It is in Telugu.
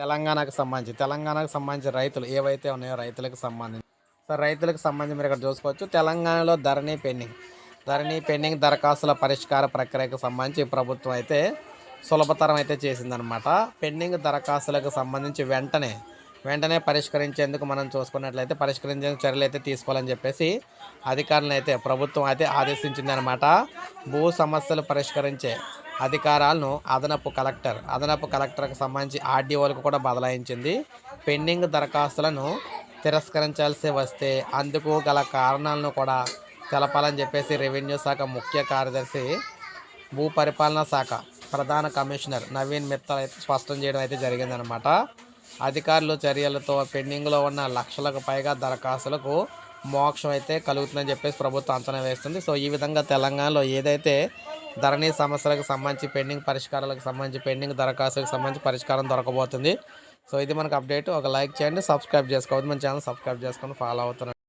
తెలంగాణకు సంబంధించి తెలంగాణకు సంబంధించి రైతులు ఏవైతే ఉన్నాయో రైతులకు సంబంధించి. సో రైతులకు సంబంధించి మీరు ఇక్కడ చూసుకోవచ్చు తెలంగాణలో ధరణి పెండింగ్. ధరణి పెండింగ్ దరఖాస్తుల పరిష్కార ప్రక్రియకు సంబంధించి ప్రభుత్వం అయితే సులభతరం అయితే చేసిందనమాట పెండింగ్ దరఖాస్తులకు సంబంధించి వెంటనే వెంటనే పరిష్కరించేందుకు మనం చూసుకున్నట్లయితే పరిష్కరించేందుకు చర్యలు అయితే తీసుకోవాలని చెప్పేసి అధికారులను అయితే ప్రభుత్వం అయితే ఆదేశించిందనమాట భూ సమస్యలు పరిష్కరించే అధికారాలను అదనపు కలెక్టర్ అదనపు కలెక్టర్కి సంబంధించి ఆర్డీఓలకు కూడా బదలాయించింది. పెండింగ్ దరఖాస్తులను తిరస్కరించాల్సి వస్తే అందుకు గల కారణాలను కూడా తెలపాలని చెప్పేసి రెవెన్యూ శాఖ ముఖ్య కార్యదర్శి భూ పరిపాలనా శాఖ ప్రధాన కమిషనర్ నవీన్ మిత్తల్ అయితే స్పష్టం చేయడం అయితే జరిగిందనమాట అధికారులు చర్యలతో పెండింగ్లో ఉన్న లక్షలకు పైగా దరఖాస్తులకు మోక్షం అయితే కలుగుతుందని చెప్పేసి ప్రభుత్వం అంచనా వేస్తుంది. సో ఈ విధంగా తెలంగాణలో ఏదైతే ధరణి సమస్యలకు సంబంధించి పెండింగ్ పరిష్కారాలకు సంబంధించి పెండింగ్ దరఖాస్తులకు సంబంధించి పరిష్కారం దొరకబోతుంది. సో ఇది మనకు అప్డేట్. ఒక లైక్ చేయండి సబ్స్క్రైబ్ చేసుకోవద్దు. మన ఛానల్ సబ్స్క్రైబ్ చేసుకొని ఫాలో అవుతున్నాను